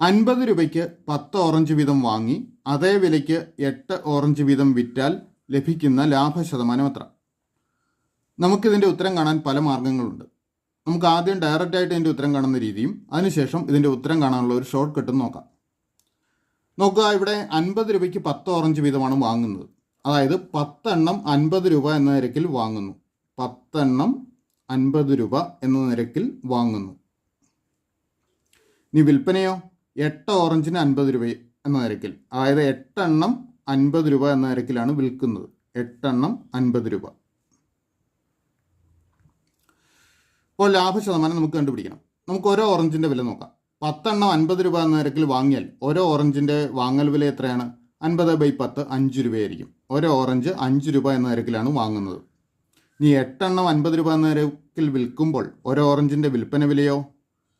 അൻപത് രൂപയ്ക്ക് പത്ത് ഓറഞ്ച് വീതം വാങ്ങി അതേ വിലയ്ക്ക് എട്ട് ഓറഞ്ച് വീതം വിറ്റാൽ ലഭിക്കുന്ന ലാഭശതമാനം എത്ര? നമുക്കിതിന്റെ ഉത്തരം കാണാൻ പല മാർഗങ്ങളുണ്ട്. നമുക്ക് ആദ്യം ഡയറക്റ്റ് ആയിട്ട് ഇതിന്റെ ഉത്തരം കാണുന്ന രീതിയും അതിനുശേഷം ഇതിന്റെ ഉത്തരം കാണാനുള്ള ഒരു ഷോർട്ട് കട്ടും നോക്കാം. നോക്കുക ഇവിടെ അൻപത് രൂപയ്ക്ക് പത്ത് ഓറഞ്ച് വീതമാണ് വാങ്ങുന്നത്. അതായത് പത്തെണ്ണം അൻപത് രൂപ എന്ന നിരക്കിൽ വാങ്ങുന്നു. പത്തെണ്ണം അൻപത് രൂപ എന്ന നിരക്കിൽ വാങ്ങുന്നു. ഇനി വിൽപ്പനയോ? എട്ട് ഓറഞ്ചിന് അൻപത് രൂപ എന്ന നിരക്കിൽ. അതായത് എട്ടെണ്ണം അൻപത് രൂപ എന്ന നിരക്കിലാണ് വിൽക്കുന്നത്. എട്ടെണ്ണം അൻപത് രൂപ. ഇപ്പോൾ ലാഭ ശതമാനം നമുക്ക് കണ്ടുപിടിക്കണം. നമുക്ക് ഓരോ ഓറഞ്ചിന്റെ വില നോക്കാം. പത്തെണ്ണം അൻപത് രൂപ എന്ന നിരക്കിൽ വാങ്ങിയാൽ ഓരോ ഓറഞ്ചിന്റെ വാങ്ങൽ വില എത്രയാണ്? അൻപത് ബൈ പത്ത് അഞ്ച് രൂപയായിരിക്കും. ഓരോ ഓറഞ്ച് അഞ്ച് രൂപ എന്ന നിരക്കിലാണ് വാങ്ങുന്നത്. ഇനി എട്ടെണ്ണം അൻപത് രൂപ എന്ന നിരക്കിൽ വിൽക്കുമ്പോൾ ഓരോ ഓറഞ്ചിന്റെ വിൽപ്പന വിലയോ?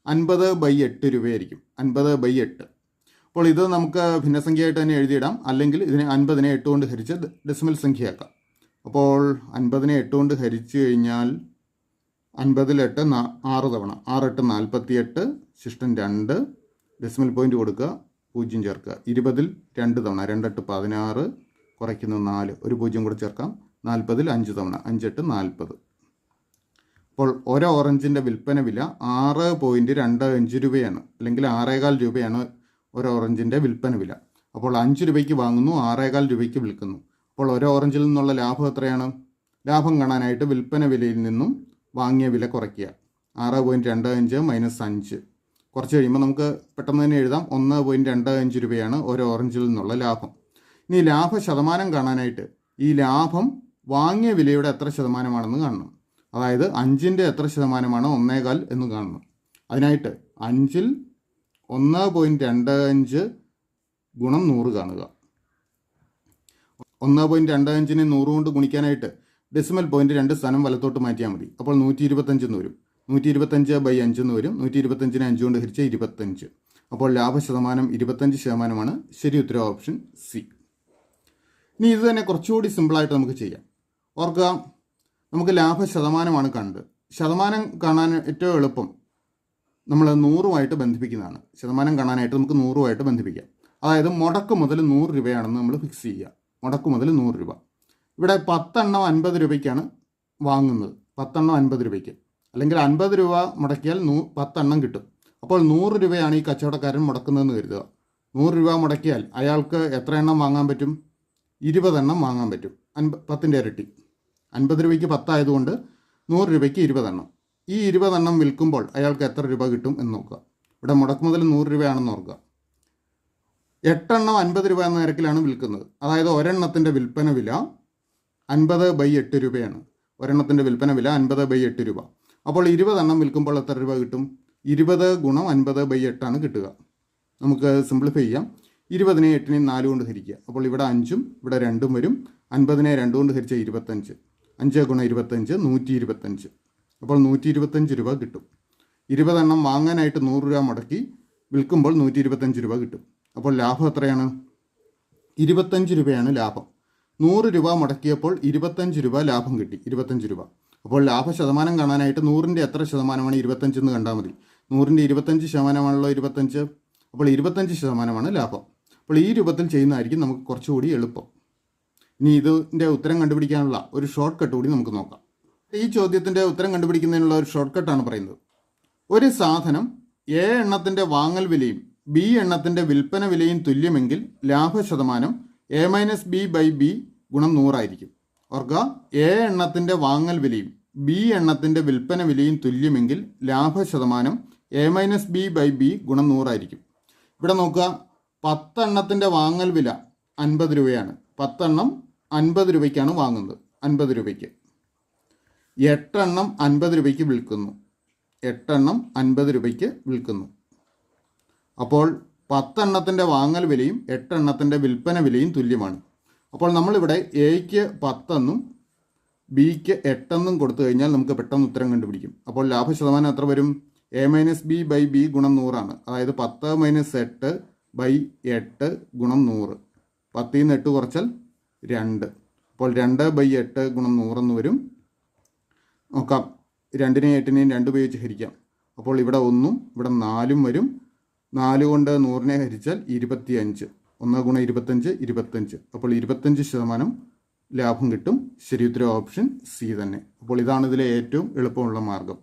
അൻപത് ബൈ എട്ട് രൂപയായിരിക്കും. അൻപത് ബൈ എട്ട്. അപ്പോൾ ഇത് നമുക്ക് ഭിന്നസംഖ്യയായിട്ട് തന്നെ എഴുതിയിടാം. അല്ലെങ്കിൽ ഇതിനെ അൻപതിനെ എട്ട് കൊണ്ട് ഹരിച്ച് ഡെസിമൽ സംഖ്യയാക്കാം. അപ്പോൾ അൻപതിനെ എട്ട് കൊണ്ട് ഹരിച്ചു കഴിഞ്ഞാൽ അൻപതിലെട്ട് നാ ആറ് തവണ. ആറ് എട്ട് നാൽപ്പത്തി എട്ട് ശിഷ്ടം രണ്ട് ഡെസിമൽ പോയിന്റ് കൊടുക്കുക പൂജ്യം ചേർക്കുക. ഇരുപതിൽ രണ്ട് തവണ രണ്ടെട്ട് പതിനാറ് കുറയ്ക്കുന്ന നാല്. ഒരു പൂജ്യം കൂടെ ചേർക്കാം. നാൽപ്പതിൽ അഞ്ച് തവണ അഞ്ചെട്ട് നാൽപ്പത് അപ്പോൾ ഒരു ഓറഞ്ചിന്റെ വിൽപ്പന വില ആറ് പോയിന്റ് രണ്ട് അഞ്ച് രൂപയാണ് അല്ലെങ്കിൽ ആറേകാൽ രൂപയാണ് ഒരു ഓറഞ്ചിന്റെ വിൽപ്പന വില. അപ്പോൾ അഞ്ച് രൂപയ്ക്ക് വാങ്ങുന്നു ആറേകാൽ രൂപയ്ക്ക് വിൽക്കുന്നു. അപ്പോൾ ഒരു ഓറഞ്ചിൽ നിന്നുള്ള ലാഭം എത്രയാണ്? ലാഭം കാണാനായിട്ട് വിൽപ്പന വിലയിൽ നിന്നും വാങ്ങിയ വില കുറയ്ക്കുക. ആറ് പോയിന്റ് രണ്ട് അഞ്ച് മൈനസ് അഞ്ച്. കുറച്ച് കഴിയുമ്പോൾ നമുക്ക് പെട്ടെന്ന് തന്നെ എഴുതാം. ഒന്ന് പോയിന്റ് രണ്ട് അഞ്ച് രൂപയാണ് ഒരു ഓറഞ്ചിൽ നിന്നുള്ള ലാഭം. ഇനി ലാഭ ശതമാനം കാണാനായിട്ട് ഈ ലാഭം വാങ്ങിയ വിലയുടെ എത്ര ശതമാനമാണെന്ന് കാണണം. അതായത് അഞ്ചിന്റെ എത്ര ശതമാനമാണ് ഒന്നേകാൽ എന്ന് കാണണം. അതിനായിട്ട് അഞ്ചിൽ ഒന്ന് പോയിന്റ് രണ്ട് അഞ്ച് ഗുണം നൂറ് കാണുക. ഒന്ന് പോയിന്റ് രണ്ട് അഞ്ചിനെ നൂറ് കൊണ്ട് ഗുണിക്കാനായിട്ട് ഡെസിമൽ പോയിന്റ് രണ്ട് സ്ഥാനം വലത്തോട്ട് മാറ്റിയാൽ മതി. അപ്പോൾ നൂറ്റി ഇരുപത്തഞ്ച് എന്ന് വരും. നൂറ്റി ഇരുപത്തഞ്ച് ബൈ അഞ്ച് എന്ന് വരും. നൂറ്റി ഇരുപത്തഞ്ചിനെ അഞ്ച് കൊണ്ട് ഹരിച്ച ഇരുപത്തഞ്ച്. അപ്പോൾ ലാഭ ശതമാനം ഇരുപത്തഞ്ച് ശതമാനമാണ്. ശരി ഉത്തരം ഓപ്ഷൻ സി. ഇനി ഇത് തന്നെ കുറച്ചുകൂടി സിമ്പിളായിട്ട് നമുക്ക് ചെയ്യാം. ഓർക്കുക നമുക്ക് ലാഭ ശതമാനമാണ് കണ്ടത് ശതമാനം കാണാൻ ഏറ്റവും എളുപ്പം നമ്മൾ നൂറുമായിട്ട് ബന്ധിപ്പിക്കുന്നതാണ്. ശതമാനം കാണാനായിട്ട് നമുക്ക് നൂറുമായിട്ട് ബന്ധിപ്പിക്കാം. അതായത് മുടക്ക് മുതൽ നൂറ് രൂപയാണെന്ന് നമ്മൾ ഫിക്സ് ചെയ്യുക. മുടക്ക് മുതൽ നൂറ് രൂപ. ഇവിടെ പത്തെണ്ണം അൻപത് രൂപയ്ക്കാണ് വാങ്ങുന്നത്. പത്തെണ്ണം അൻപത് രൂപയ്ക്ക്. അല്ലെങ്കിൽ അൻപത് രൂപ മുടക്കിയാൽ നൂ പത്തെണ്ണം കിട്ടും. അപ്പോൾ നൂറ് രൂപയാണ് ഈ കച്ചവടക്കാരൻ മുടക്കുന്നതെന്ന് കരുതുക. നൂറ് രൂപ മുടക്കിയാൽ അയാൾക്ക് എത്ര എണ്ണം വാങ്ങാൻ പറ്റും? ഇരുപതെണ്ണം വാങ്ങാൻ പറ്റും. അൻപ പത്തിന്റെ ഇരട്ടി. അൻപത് രൂപയ്ക്ക് പത്തായതുകൊണ്ട് നൂറ് രൂപയ്ക്ക് ഇരുപതെണ്ണം. ഈ ഇരുപതെണ്ണം വിൽക്കുമ്പോൾ അയാൾക്ക് എത്ര രൂപ കിട്ടും എന്ന് നോക്കുക. ഇവിടെ മുടക്ക് മുതൽ നൂറ് രൂപയാണെന്ന് ഓർക്കുക. എട്ടെണ്ണം അൻപത് രൂപ എന്ന നിരക്കിലാണ് വിൽക്കുന്നത്. അതായത് ഒരെണ്ണത്തിന്റെ വിൽപ്പന വില അൻപത് ബൈ എട്ട് രൂപയാണ്. ഒരെണ്ണത്തിന്റെ വിൽപ്പന വില അൻപത് ബൈ എട്ട് രൂപ. അപ്പോൾ ഇരുപതെണ്ണം വിൽക്കുമ്പോൾ എത്ര രൂപ കിട്ടും? ഇരുപത് ഗുണം അൻപത് ബൈ എട്ടാണ് കിട്ടുക. നമുക്ക് സിംപ്ലിഫൈ ചെയ്യാം. ഇരുപതിനെ എട്ടിനെയും നാല് കൊണ്ട് ഹരിക്കുക. അപ്പോൾ ഇവിടെ അഞ്ചും ഇവിടെ രണ്ടും വരും. അൻപതിനെ രണ്ട് കൊണ്ട് ഹരിച്ച ഇരുപത്തഞ്ച്. അഞ്ച് ഗുണം ഇരുപത്തഞ്ച് നൂറ്റി ഇരുപത്തഞ്ച്. അപ്പോൾ നൂറ്റി ഇരുപത്തഞ്ച് രൂപ കിട്ടും. ഇരുപതെണ്ണം വാങ്ങാനായിട്ട് നൂറ് രൂപ മുടക്കി വിൽക്കുമ്പോൾ നൂറ്റി ഇരുപത്തഞ്ച് രൂപ കിട്ടും. അപ്പോൾ ലാഭം എത്രയാണ്? ഇരുപത്തഞ്ച് രൂപയാണ് ലാഭം. നൂറ് രൂപ മുടക്കിയപ്പോൾ ഇരുപത്തഞ്ച് രൂപ ലാഭം കിട്ടി. ഇരുപത്തഞ്ച് രൂപ. അപ്പോൾ ലാഭ ശതമാനം കാണാനായിട്ട് നൂറിന്റെ എത്ര ശതമാനമാണ് ഇരുപത്തഞ്ച് എന്ന് കണ്ടാൽ മതി. നൂറിന്റെ ഇരുപത്തഞ്ച് ശതമാനമാണല്ലോ ഇരുപത്തഞ്ച്. അപ്പോൾ ഇരുപത്തഞ്ച് ശതമാനമാണ് ലാഭം. അപ്പോൾ ഈ രൂപത്തിൽ ചെയ്യുന്നതായിരിക്കും നമുക്ക് കുറച്ചുകൂടി എളുപ്പം. ഇനി ഇതിന്റെ ഉത്തരം കണ്ടുപിടിക്കാനുള്ള ഒരു ഷോർട്ട് കട്ട് കൂടി നമുക്ക് നോക്കാം. ഈ ചോദ്യത്തിന്റെ ഉത്തരം കണ്ടുപിടിക്കുന്നതിനുള്ള ഒരു ഷോർട്ട് കട്ടാണ് പറയുന്നത്. ഒരു സാധനം എ എണ്ണത്തിന്റെ വാങ്ങൽ വിലയും ബി എണ്ണത്തിന്റെ വിൽപ്പന വിലയും തുല്യമെങ്കിൽ ലാഭ ശതമാനം A minus B by B ഗുണം നൂറായിരിക്കും. ഓർക്കുക എ എണ്ണത്തിന്റെ വാങ്ങൽ വിലയും ബി എണ്ണത്തിന്റെ വിൽപ്പന വിലയും തുല്യമെങ്കിൽ ലാഭ ശതമാനം A minus B by B ഗുണം നൂറായിരിക്കും. ഇവിടെ നോക്കുക പത്തെണ്ണത്തിന്റെ വാങ്ങൽ വില അൻപത് രൂപയാണ്. പത്തെണ്ണം അൻപത് രൂപയ്ക്കാണ് വാങ്ങുന്നത്. അൻപത് രൂപയ്ക്ക്. എട്ടെണ്ണം അൻപത് രൂപയ്ക്ക് വിൽക്കുന്നു. എട്ടെണ്ണം അൻപത് രൂപയ്ക്ക് വിൽക്കുന്നു. അപ്പോൾ പത്തെണ്ണത്തിന്റെ വാങ്ങൽ വിലയും എട്ടെണ്ണത്തിന്റെ വിൽപ്പന വിലയും തുല്യമാണ്. അപ്പോൾ നമ്മളിവിടെ എയ്ക്ക് പത്തെന്നും ബിക്ക് എട്ടെന്നും കൊടുത്തു കഴിഞ്ഞാൽ നമുക്ക് പെട്ടെന്ന് ഉത്തരം കണ്ടുപിടിക്കും. അപ്പോൾ ലാഭ ശതമാനം എത്ര വരും? A minus B by B ഗുണം നൂറാണ്. അതായത് പത്ത് മൈനസ് എട്ട് ബൈ എട്ട് ഗുണം നൂറ്. പത്തിൽ നിന്ന് എട്ട് കുറച്ചാൽ രണ്ട്. അപ്പോൾ രണ്ട് ബൈ എട്ട് ഗുണം നൂറെന്ന് വരും. നോക്കാം. രണ്ടിനെയും എട്ടിനെയും രണ്ട് ഉപയോഗിച്ച് ഹരിക്കാം. അപ്പോൾ ഇവിടെ ഒന്നും ഇവിടെ നാലും വരും. നാല് കൊണ്ട് നൂറിനെ ഹരിച്ചാൽ ഇരുപത്തി അഞ്ച് ഒന്ന് ഗുണം ഇരുപത്തഞ്ച് ഇരുപത്തഞ്ച് അപ്പോൾ ഇരുപത്തഞ്ച് ശതമാനം ലാഭം കിട്ടും. ശരി ഉത്തരം ഓപ്ഷൻ സി തന്നെ. അപ്പോൾ ഇതാണ് ഇതിലെ ഏറ്റവും എളുപ്പമുള്ള മാർഗം.